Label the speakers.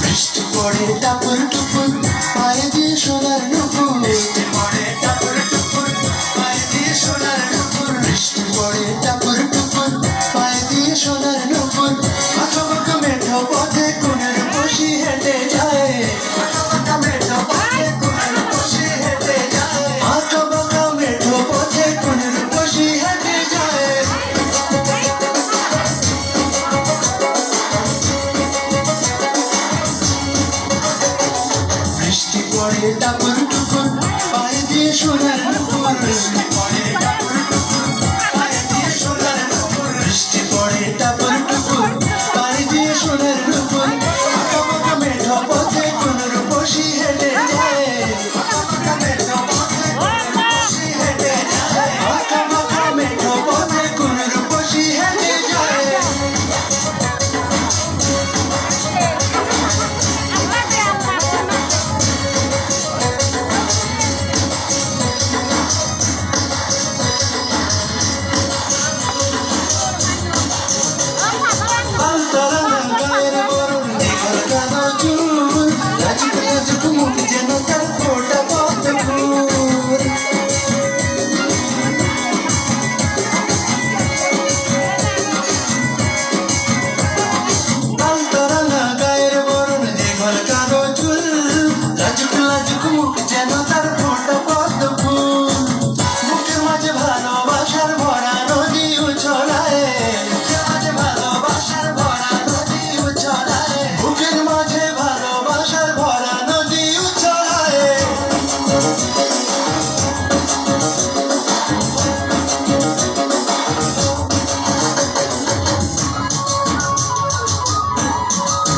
Speaker 1: বৃষ্টি পড়ে টাপুর টুপুর পায়ে দিয়ে সোনার নুপুর পরে টাপন বৃষ্টি পরে টাপন